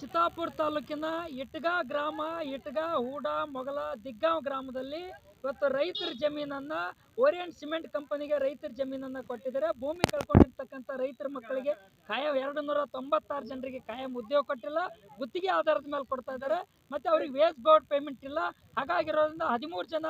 ಚಿತ್ತಾಪುರ ತಾಲೂಕಿನ ಇಟ್ಗಾ ಗ್ರಾಮ, ಇಟ್ಗಾ, ಹೂಡ, ಮೊಗಲ, ದಿಗ್ಗಾಂವ್ ಗ್ರಾಮದಲ್ಲಿ ಇವತ್ತು ರೈತರ ಜಮೀನನ್ನ ಓರಿಯಂಟ್ ಸಿಮೆಂಟ್ ಕಂಪನಿಗೆ ರೈತರ ಜಮೀನನ್ನ ಕೊಟ್ಟಿದ್ದಾರೆ. ಭೂಮಿ ಕಳ್ಕೊಂಡಿರ್ತಕ್ಕಂಥ ರೈತರ ಮಕ್ಕಳಿಗೆ ಕಾಯಂ ಎರಡು ನೂರ ತೊಂಬತ್ತಾರು ಜನರಿಗೆ ಕಾಯಂ ಉದ್ಯೋಗ ಕೊಟ್ಟಿಲ್ಲ. ಗುತ್ತಿಗೆ ಆಧಾರದ ಮೇಲೆ ಕೊಡ್ತಾ ಇದ್ದಾರೆ. ಮತ್ತೆ ಅವ್ರಿಗೆ ವೇಸ್ ಬೋರ್ಡ್ ಪೇಮೆಂಟ್ ಇಲ್ಲ. ಹಾಗಾಗಿರೋದ್ರಿಂದ ಹದಿಮೂರು ಜನ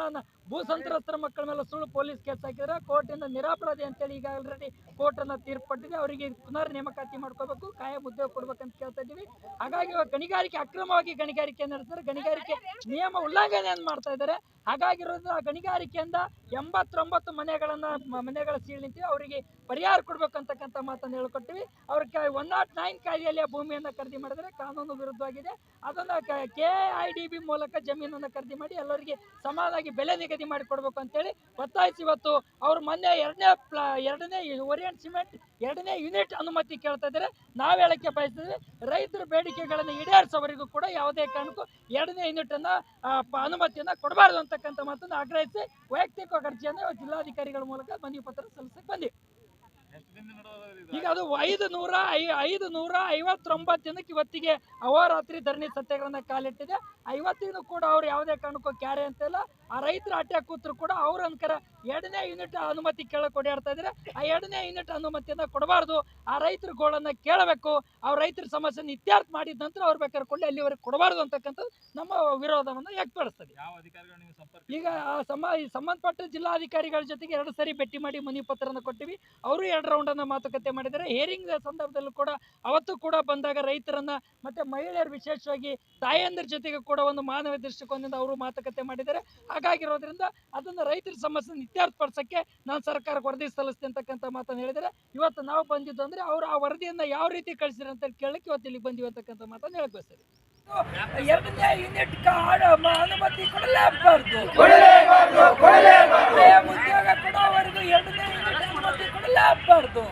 ಭೂ ಸಂತ್ರಸ್ತರ ಮಕ್ಕಳ ಮೇಲೆ ಸುಳ್ಳು ಪೊಲೀಸ್ ಕೇಸ್ ಹಾಕಿದ್ರೆ ಕೋರ್ಟಿಂದ ನಿರಾಪರಾಧಿ ಅಂತೇಳಿ ಈಗ ಆಲ್ರೆಡಿ ಕೋರ್ಟನ್ನು ತೀರ್ಪು ಕೊಟ್ಟಿದೆ ಅವರಿಗೆ ಪುನರ್ ನೇಮಕಾತಿ ಮಾಡ್ಕೋಬೇಕು, ಕಾಯಂ ಉದ್ಯೋಗ ಕೊಡ್ಬೇಕಂತ ಕೇಳ್ತಾ ಇದ್ದೀವಿ. ಹಾಗಾಗಿ ಇವಾಗ ಗಣಿಗಾರಿಕೆ, ಅಕ್ರಮವಾಗಿ ಗಣಿಗಾರಿಕೆ ನಡೆಸಿದ್ರೆ ಗಣಿಗಾರಿಕೆ ನಿಯಮ ಉಲ್ಲಂಘನೆಯನ್ನು ಮಾಡ್ತಾ ಇದ್ದಾರೆ? ಹಾಗಾಗಿರೋದ್ರಿಂದ ಆ ಗಣಿಗಾರಿಕೆಯಿಂದ ಎಂಬತ್ತೊಂಬತ್ತು ಮನೆಗಳನ್ನ ಮನೆಗಳ ಸೀಳ್ ನಿಂತೀವಿ ಅವರಿಗೆ ಪರಿಹಾರ ಕೊಡ್ಬೇಕಂತಕ್ಕಂಥ ಮಾತನ್ನು ಹೇಳ್ಕೊಟ್ಟಿವಿ. ಅವ್ರ ಒನ್ ನಾಟ್ ನೈನ್ ಕಾಯ್ದೆಯಲ್ಲಿ ಭೂಮಿಯನ್ನು ಭೂಮಿಯನ್ನ ಖರೀದಿ ಮಾಡಿದರೆ ಕಾನೂನು ವಿರುದ್ಧವಾಗಿದೆ. ಅದನ್ನ ಕೆ ಐ ಡಿ ಬಿ ಮೂಲಕ ಜಮೀನನ್ನ ಖರೀದಿ ಮಾಡಿ ಎಲ್ಲರಿಗೆ ಸಮಾನವಾಗಿ ಬೆಲೆ ನಿಗದಿ ಮಾಡಿ ಕೊಡ್ಬೇಕು ಅಂತೇಳಿ ಒತ್ತಾಯಿಸಿ ಇವತ್ತು ಅವ್ರು ಮೊನ್ನೆ ಎರಡನೇ ಎರಡನೇ ಓರಿಯಂಟ್ ಸಿಮೆಂಟ್ ಎರಡನೇ ಯೂನಿಟ್ ಅನುಮತಿ ಕೇಳ್ತಾ ಇದ್ದಾರೆ. ನಾವು ಹೇಳಕ್ಕೆ ಬಯಸ್ತೀವಿ ರೈತರ ಬೇಡಿಕೆಗಳನ್ನು ಈಡೇರಿಸೋವರೆಗೂ ಕೂಡ ಯಾವುದೇ ಕಾರಣಕ್ಕೂ ಎರಡನೇ ಯೂನಿಟ್ ಅನ್ನ ಅನುಮತಿಯನ್ನ ಕೊಡಬಾರ್ದು ಅಂತಕ್ಕಂಥ ಮಾತನ್ನು ಆಗ್ರಹಿಸಿ ವೈಯಕ್ತಿಕ ಅರ್ಜಿಯನ್ನು ಜಿಲ್ಲಾಧಿಕಾರಿಗಳ ಮೂಲಕ ಮನವಿ ಪತ್ರ ಸಲ್ಲಿಸಕ್ಕೆ ಬಂದಿವಿ. ಈಗ ಅದು ಐದು ನೂರ ಐ ಐದು ನೂರ ಐವತ್ತೊಂಬತ್ತು ಜನಕ್ಕೆ ಇವತ್ತಿಗೆ ಅವರಾತ್ರಿ ಧರಣಿ ಸತ್ಯಾಗ್ರಹ ಕಾಲಿಟ್ಟಿದೆ. ಐವತ್ತಿಗೂ ಕೂಡ ಅವ್ರು ಯಾವುದೇ ಕಾರಣಕ್ಕೂ ಕ್ಯಾರೆ ಅಂತಿಲ್ಲ ಆ ರೈತರ ಅಟ್ಯಾಕ್ ಕೂತರು ಕೂಡ ಅವ್ರು ಅನ್ಕರ ಎರಡನೇ ಯೂನಿಟ್ ಅನುಮತಿ ಕೇಳಕ್ಕೆ ಓಡಾಡ್ತಾ ಇದ್ದಾರೆ ಆ ಎರಡನೇ ಯೂನಿಟ್ ಅನುಮತಿಯನ್ನ ಕೊಡಬಾರ್ದು. ಆ ರೈತರ ಗೋಳನ್ನ ಕೇಳಬೇಕು. ಅವ್ರ ರೈತರ ಸಮಸ್ಯೆ ಇತ್ಯರ್ಥ ಮಾಡಿದ ನಂತರ ಅವ್ರು ಬೇಕಾದ್ರೆ ಕೊಳ್ಳಿ ಅಲ್ಲಿವರೆಗೆ ಕೊಡಬಾರ್ದು ಅಂತಕ್ಕಂಥದ್ದು ನಮ್ಮ ವಿರೋಧವನ್ನು ವ್ಯಕ್ತಪಡಿಸ್ತದೆ. ಈಗ ಸಮ ಸಂಬಂಧಪಟ್ಟ ಜಿಲ್ಲಾಧಿಕಾರಿಗಳ ಜೊತೆಗೆ ಎರಡು ಸರಿ ಭೇಟಿ ಮಾಡಿ ಮನಿ ಪತ್ರನ ಕೊಟ್ಟಿವಿ. ಅವರು ಎರಡು ರೌಂಡನ್ನು ಮಾತುಕತೆ ಮಾಡಿದ್ದಾರೆ. ಹೇರಿಂಗ್ ಸಂದರ್ಭದಲ್ಲೂ ಕೂಡ ಅವತ್ತು ಕೂಡ ಬಂದಾಗ ರೈತರನ್ನ ಮತ್ತೆ ಮಹಿಳೆಯರು ವಿಶೇಷವಾಗಿ ತಾಯಂದಿರ ಜೊತೆಗೆ ಕೂಡ ಒಂದು ಮಾನವ ದೃಷ್ಟಿಕೋನದಿಂದ ಅವರು ಮಾತುಕತೆ ಮಾಡಿದ್ದಾರೆ. ಹಾಗಾಗಿರೋದ್ರಿಂದ ಅದನ್ನು ರೈತರ ಸಮಸ್ಯೆ ಇತ್ಯರ್ಥಪಡಿಸೋಕ್ಕೆ ನಾನು ಸರ್ಕಾರಕ್ಕೆ ವರದಿ ಸಲ್ಲಿಸ್ತೀನಿ ಅಂತಕ್ಕಂಥ ಮಾತನ್ನು ಹೇಳಿದರೆ ಇವತ್ತು ನಾವು ಬಂದಿದ್ದು ಅಂದರೆ ಅವರು ಆ ವರದಿಯನ್ನು ಯಾವ ರೀತಿ ಕಳಿಸಿದ್ರೆ ಅಂತ ಕೇಳಕ್ಕೆ ಇವತ್ತು ಇಲ್ಲಿಗೆ ಬಂದಿವೆ ಅಂತಕ್ಕಂಥ ಮಾತನ್ನು ಹೇಳಕ್ ಬಯಸ್ತಾರೆ ಎರಡನೇ ಯೂನಿಟ್ ಅನುಮತಿ ಕೊಡಲೇಬಾರ್ದು ಸ್ವಯಂ ಉದ್ಯೋಗ ಕೊಡೋವರೆಗೂ ಎರಡನೇ ಯೂನಿಟ್ ಕೊಡಲೇಬಾರ್ದು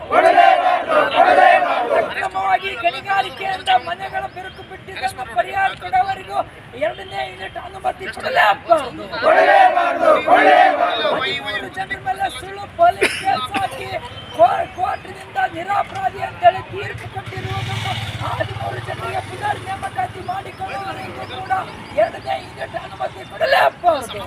ಅಕ್ರಮವಾಗಿ ಗಣಿಗಾರಿಕೆಯಿಂದ ಮನೆಗಳ ಬಿರುಕು ಬಿಟ್ಟಿದ್ದನ್ನು ಪರಿಹಾರ ಕೊಡೋವರೆಗೂ ಎರಡನೇ ಯೂನಿಟ್ ಅನುಮತಿ ಕೊಡಲೇಬಾರ್ದು. ಜನರ ಮೇಲೆ ಸುಳ್ಳು ಪೊಲೀಸ್ ಕೇಸ್ ಹಾಕಿ ಕೋರ್ಟಿನಿಂದ ನಿರಾಪರಾಧಿ ಅಂತೇಳಿ ತೀರ್ಪು ಕೊಟ್ಟಿರುವುದನ್ನು ಹದಿಮೂರು ಜನರಿಗೆ ಪುನರ್ ನೇಮಕಾತಿ ಮಾಡಿಕೊಳ್ಳುವವರೆಗೂ ಕೂಡ ಎರಡನೇ ಯೂನಿಟ್ ಅನುಮತಿ ಕೊಡಲೇಬಾರ್ದು.